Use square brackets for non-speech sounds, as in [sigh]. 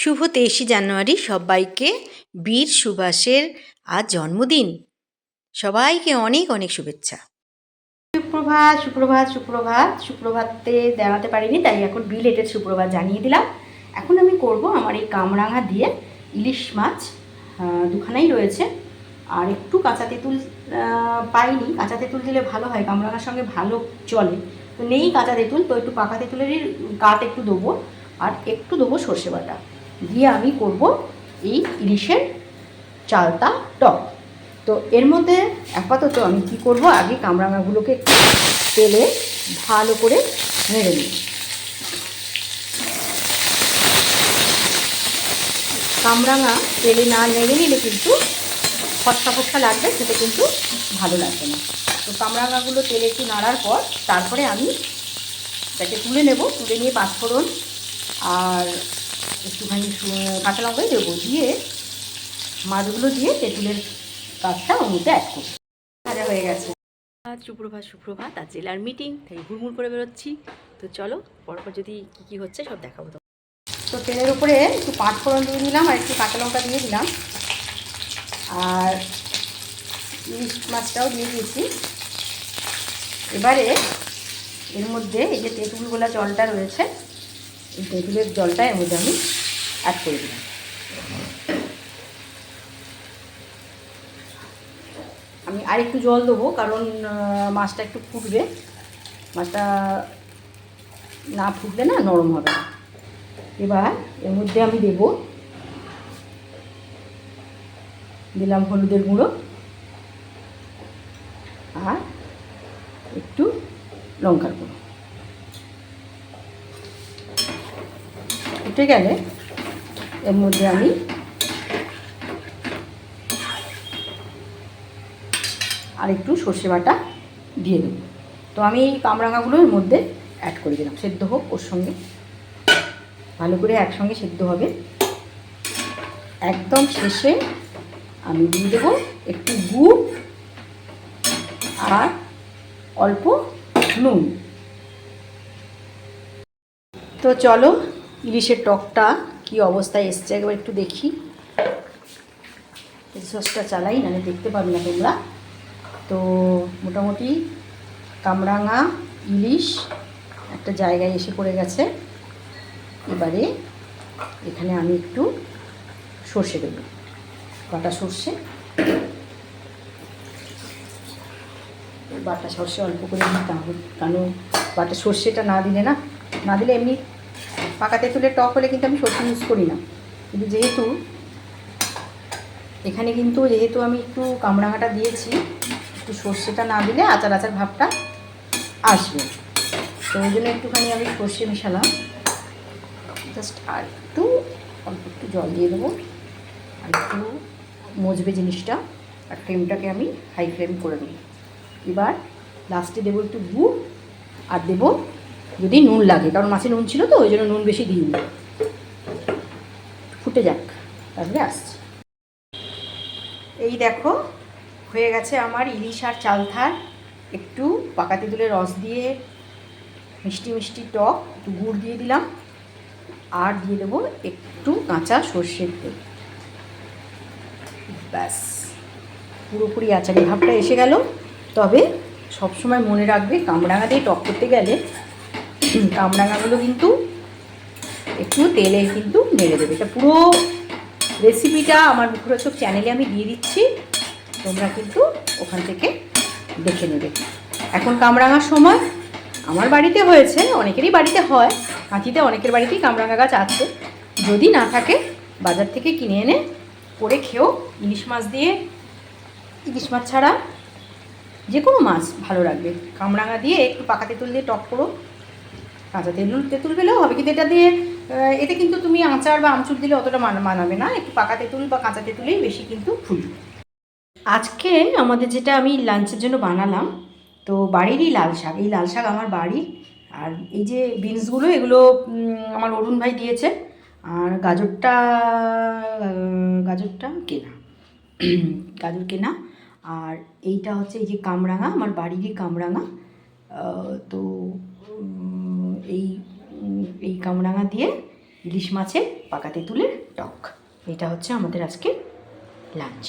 শুভ তেইশে জানুয়ারি, সবাইকে বীর সুভাষের আজ জন্মদিন। সবাইকে অনেক অনেক শুভেচ্ছা। সুপ্রভাত সুপ্রভাত সুপ্রভাত, সুপ্রভাতে জানাতে পারিনি, তাই এখন বিলেটেড সুপ্রভাত জানিয়ে দিলাম। এখন আমি করব আমার এই কামরাঙা দিয়ে ইলিশ মাছ দুখানাই রয়েছে। আর একটু কাঁচা তেঁতুল পাইনি। কাঁচা তেঁতুল দিলে ভালো হয়, কামরাঙার সঙ্গে ভালো চলে। তো নেই কাঁচা তেঁতুল, তো একটু পাকা তেঁতুলেরই কাঠ একটু দেবো। আর একটু দেবো সর্ষে বাটা। দিয়ে আমি করব এই ইলিশের চালতা টক। তো এর মধ্যে আপাতত আমি কি করব? আগে কামরাঙাগুলোকে একটু তেলে ভালো করে নেড়ে নিই। কামরাঙা তেলে না নেড়ে নিলে কিন্তু ফসকা ফসকা লাগবে সেটা কিন্তু ভালো লাগবে না। তো কামরাঙাগুলো তেলে একটু নাড়ার পর তারপরে আমি এটাকে তুলে নেব। তুলে নিয়ে পাঁচফোড়ন আর একটুখানি কাঁচা লঙ্কাই দেবো দিয়ে মাছগুলো দিয়ে তেঁতুলের কাজটা ওর মধ্যে অ্যাড করব। ভাজা হয়ে গেছে। আজ সুপ্রভাত সুপ্রভাত আর জেলার মিটিং তাই হুড়মুড় করে বেরোচ্ছি। তো চলো পরপর যদি কী কী হচ্ছে সব দেখাবো তো তো তেলের উপরে একটু পাঁচ ফোড়ন দিয়ে দিলাম আর একটু কাঁচা লঙ্কা দিয়ে দিলাম। আর ইলিশ মাছটাও দিয়ে দিয়েছি। এবারে এর মধ্যে এই যে তেঁতুল গোলা জলটা রয়েছে এই তেঁতুলের জলটা এর মধ্যে আমি অ্যাড করে দিলাম। আমি আর একটু জল দেবো, কারণ মাছটা একটু ফুটবে। মাছটা না ফুটলে না নরম হবে না। এবার এর মধ্যে আমি দেব, দিলাম হলুদের গুঁড়ো আর একটু লঙ্কার গুঁড়ো। ফুটে গেলে এর মধ্যে আমি আর একটু সর্ষে বাটা দিয়ে দেবো। তো আমি এই কামরাঙাগুলো এর মধ্যে অ্যাড করে দিলাম। সেদ্ধ হোক ওর সঙ্গে। ভালো করে একসঙ্গে সেদ্ধ হবে। একদম শেষে আমি দিয়ে দেবো একটু গুড় আর অল্প নুন। তো চলো ইলিশের টকটা কি অবস্থায় এসছে, একবার একটু দেখি। সসটা চালাই, নাহলে দেখতে পাবে না তোমরা। তো মোটামুটি কামরাঙা, ইলিশ একটা জায়গায় এসে পড়ে গেছে। এবারে এখানে আমি একটু সর্ষে দেবো। বাটা সর্ষে। বাটা সর্ষে অল্প করে দিতে হবে কারণ বাটা সর্ষেটা না দিলে না না দিলে এমনি পাকা তেঁতুলের টক হলে কিন্তু আমি সর্ষে ইউজ করি না। কিন্তু যেহেতু এখানে কিন্তু যেহেতু আমি একটু কামরাঙাটা দিয়েছি, একটু সর্ষেটা না দিলে আচার আচার ভাবটা আসবে। তো ওই জন্য একটুখানি আমি সর্ষে মেশালাম। জাস্ট আর একটু, অল্প একটু জল দিয়ে দেবো। আর একটু মজবে জিনিসটা, আর ফ্লেমটাকে আমি হাই ফ্লেম করে দেবো এবার লাস্টে দেবো একটু গুড়, আর দেবো যদি নুন লাগে, কারণ মাছে নুন ছিল তো, ওই জন্য নুন বেশি দিইনি। ফুটে যাক, তারপরে আসছে। এই দেখো, হয়ে গেছে আমার ইলিশ আর চালথার একটু পাকা তেঁতুলের রস দিয়ে মিষ্টি মিষ্টি টক, একটু গুড় দিয়ে দিলাম। আর দিয়ে দেবো একটু কাঁচা সর্ষের তেল। ব্যাস, পুরোপুরি আচারি ভাবটা এসে গেল। তবে সবসময় মনে রাখবে কামরাঙা দিয়ে টক করতে গেলে [clears throat] কামরাঙাগুলো কিন্তু একটু তেলে কিন্তু নেড়ে দেবে। এটা পুরো রেসিপিটা আমার মুখরোচক চ্যানেলে আমি দিয়ে দিচ্ছি। তোমরা কিন্তু ওখান থেকে দেখে নেবে। এখন কামরাঙার সময় আমার বাড়িতে হয়েছে, অনেকেরই বাড়িতে হয়। কাঁথিতে অনেকের বাড়িতেই কামরাঙা গাছ আছে। যদি না থাকে, বাজার থেকে কিনে এনে করে খেও। ইলিশ মাছ দিয়ে, ইলিশ মাছ ছাড়া যে কোনো মাছ ভালো লাগবে। কামরাঙা দিয়ে একটু পাকাতে তেঁতুল দিয়ে টক করো। কাঁচা তেঁতুল তেঁতুল পেলেও হবে, কিন্তু এটা দিয়ে এতে কিন্তু তুমি আচার বা আমচুর দিলে অতটা মান, মানাবে না, একটু পাকা তেঁতুল বা কাঁচা তেঁতুলেই বেশি কিন্তু ফুলবে। আজকে আমাদের যেটা আমি লাঞ্চের জন্য বানালাম, তো বাড়িরই লাল শাক, এই লাল শাক আমার বাড়ির আর এই যে বিনসগুলো, এগুলো আমার অরুণ ভাই দিয়েছে, আর গাজরটা গাজরটা কেনা, [clears throat] গাজর কেনা, আর এইটা হচ্ছে এই যে কামরাঙা, আমার বাড়িরই কামরাঙা তো এই কামরাঙা দিয়ে ইলিশ মাছের পাকা তেঁতুলের টক। এটা হচ্ছে আমাদের আজকে লাঞ্চ।